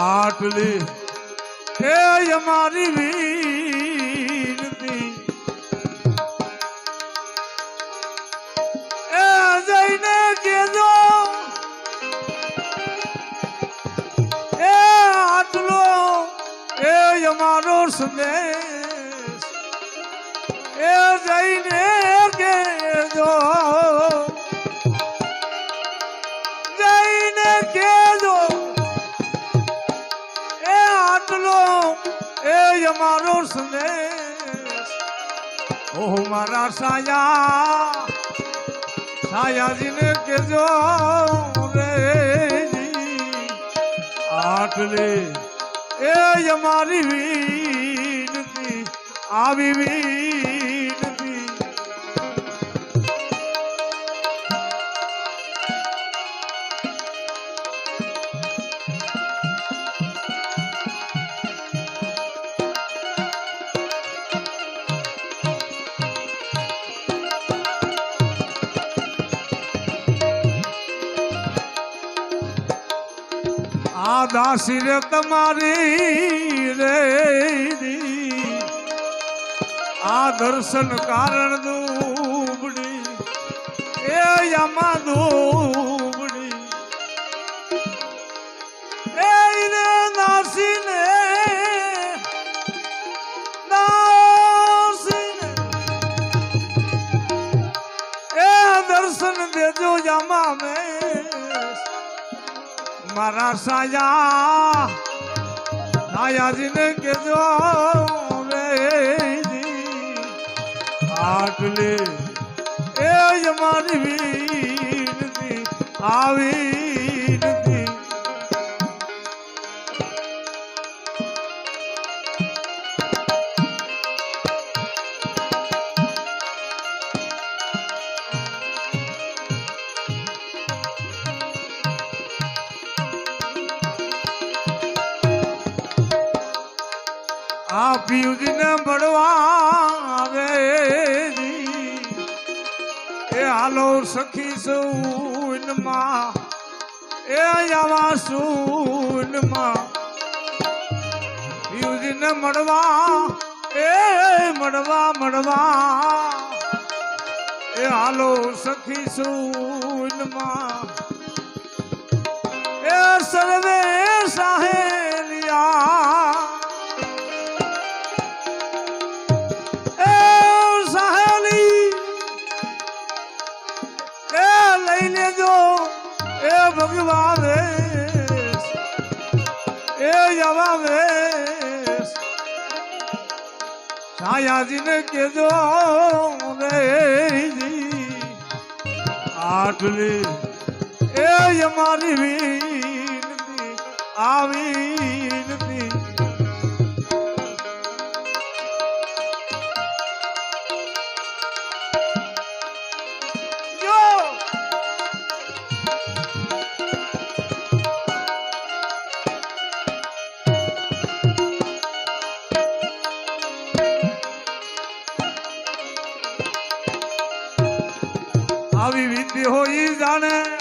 આટલી હે અમારી વીરતી એ જઈને કેજો એ આટલો એ અમારો સંદેશ. એ જઈને અમારો સંદેશ. ઓહ મારા સાયા. સાયાજીને કેજો રે આટલે એ અમારી વીનતી આવી વીનતી. દાસી રે તમારી રે આ દર્શન કારણ દુબડી એ યમા દુબડી મારા સાયા સાયાજીને કેજો આટલે એ વીનતી. આવી એ હાલો સખી સૂનમાં. એ આવા સૂનમાં. પિયુજીને મળવા, એ મળવા મળવા. એ હાલો સખી સૂનમાં. એ સર્વે સાહેલિયા એ ભગવાન વેશ એ જવા વેશ સાયાજીને કેજો રે આટલી એ અમારી વીનતી આવી નથી આવી વિધિ હોય જાણે.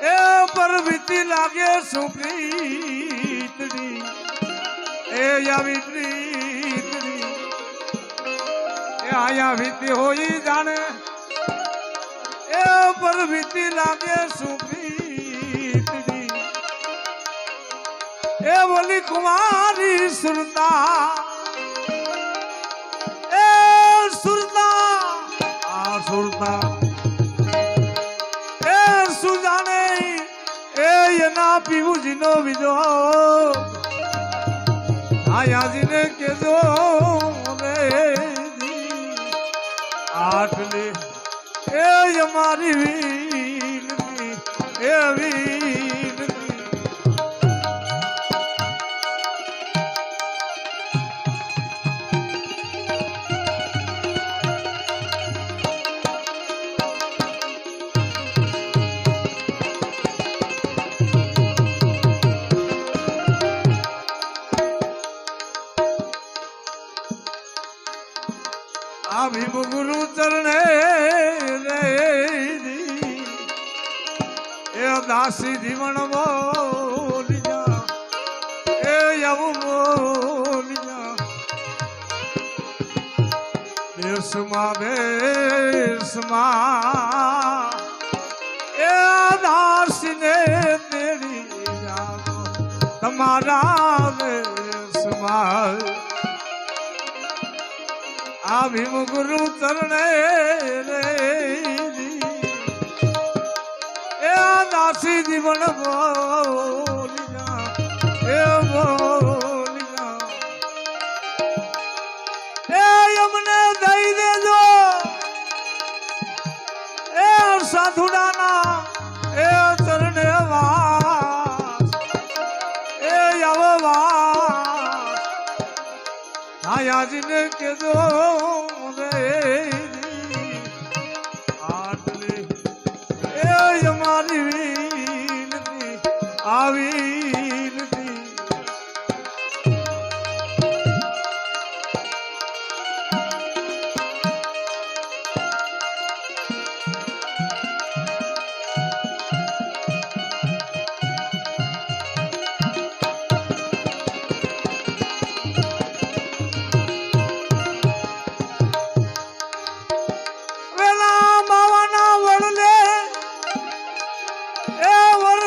એ પર વિધિ લાગે સુપ્રીતની. એ આવી પ્રીતની એ આયા વિધિ હોય જાણે. એ પર વિધિ લાગે સુપ્રીતની. એ બોલી, કુમારી સુરતા પીવુજીનો બીજો આયાજીને કેજો રે આટલી એ અમારી વીરની એ વીરની આભિમ ગુરુ ચરણે એ દાસી ધીમણ બોલિયા એ યવું બોલિયા દેશમાં દેશમાં. એ દાસીને તેડી તમારા દેશમાં. આ ભીમ ગુરુ ચરણે રે એ આ દાસી જીવન બોલી જા એ બોલી જા એ અમને દઈ દેજો. એ સાધુડાના આયાજીને કેદો રે આટલી એ અમારી આવી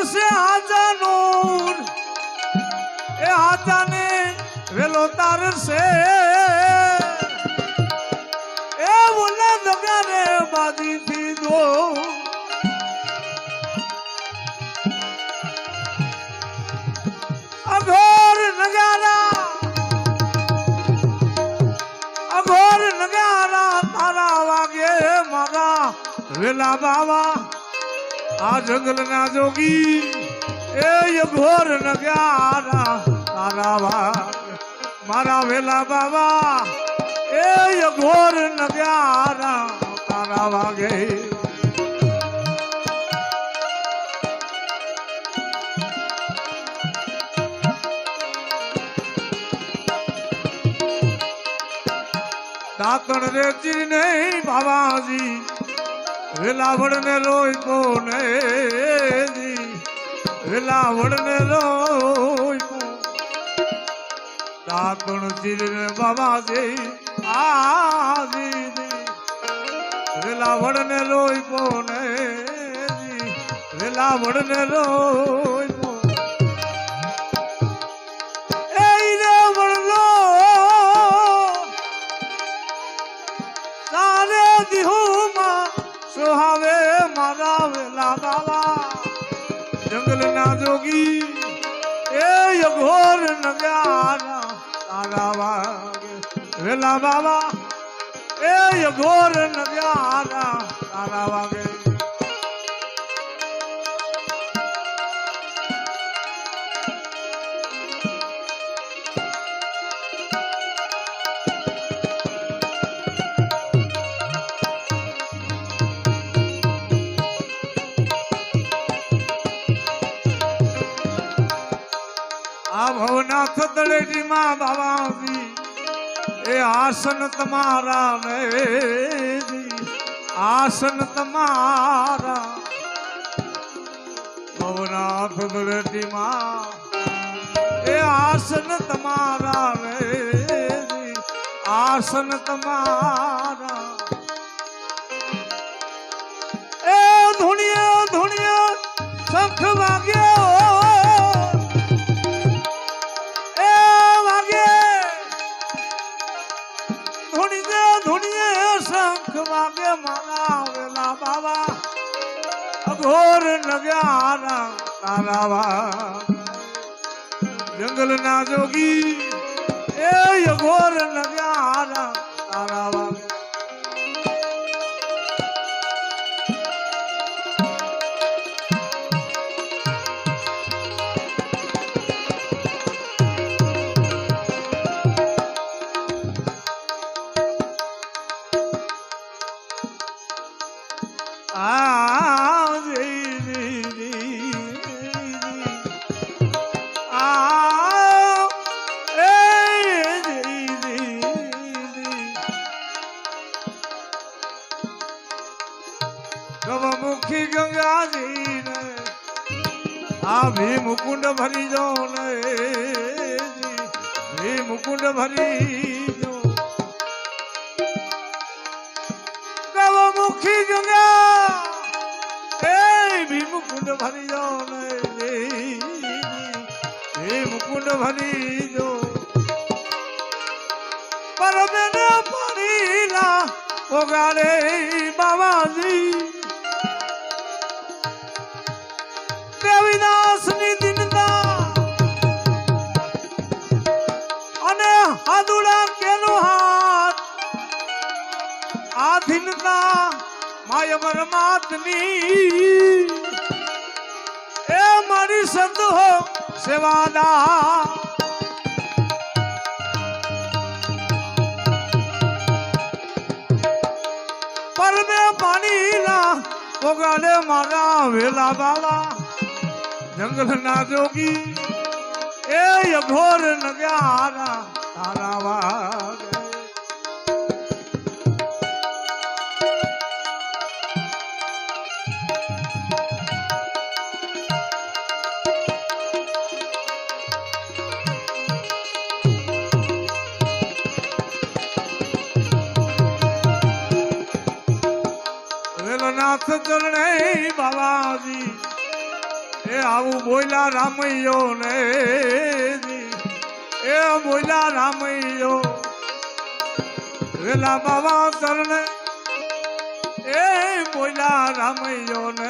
વર્ષે હાજાનું. એ હાજાને વેલો તારશે એ બોલે દગારે બાજી દીધો અઘોર નગારા. અઘોર નગારા તારા વાગે મારા વેલા બાવા. આ જંગલ ના જોગી એ ભોર નગારા તારા વાગે મારા વેલા બાબા એ ભોર નગારા તારા વાગે દાતણ રે ચીર નહીં બાબાજી વેલાવડ ને રોય કો ને વેલાવડ ને રોય કો શિર બાબાજી, આજી વેલાવડ ને રોય કો ને જી. ને રોય કો જોગી એ યઘોર નગારા તારા વાગે વેલા બાબા એ યઘોર નગારા તારા વાગે ભવનાથ દળેજી માં બાબાજી એ આસન તમારા ને આસન તમારા. ભવનાથ દળેજી માં, એ આસન તમારા ને આસન તમારા. એ ધુણિયા ધુણિયા શંખ વાગ્યો તારા વાગે. જંગલ ના જોગી એ યગોર નગારા તારા આખી ગંગા એ ભીમકુંડ ભરી જાઓ ને ભીમકુંડ ભરી જો પરમેને પાણીલા ઓગાડે બાબાજી પરમાત્મી. એ મારી સંત હો સેવાદા પરમે પાણીના ઓગાડે મારા વેલા બાવા જંગલના જોગી, એ અઘોર નગ્યારા તારા ચરણે બાબાજી એ આવું બોલ્યા રામૈયો ને એ બોલ્યા રામૈયો. વેલા બાબા ચરણે એ બોલ્યા રામૈયો ને.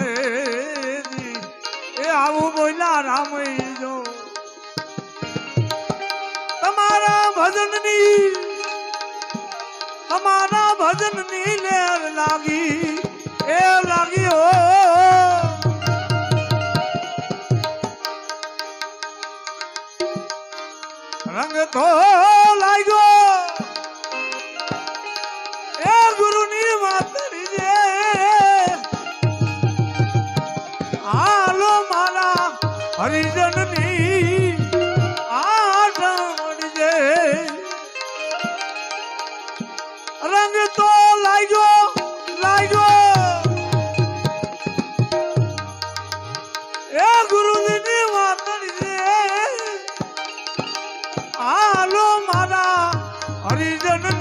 એ આવું બોલ્યા રામૈયો. તમારા ભજનની તમારા ભજનની લેર લાગી. એ લાગી હો. રંગ તો લાગ્યો. એ ગુરુની માતરી જે હાલો હરિજન.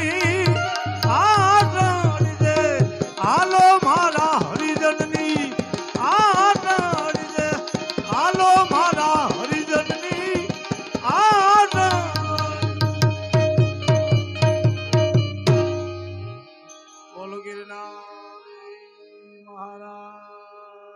জানি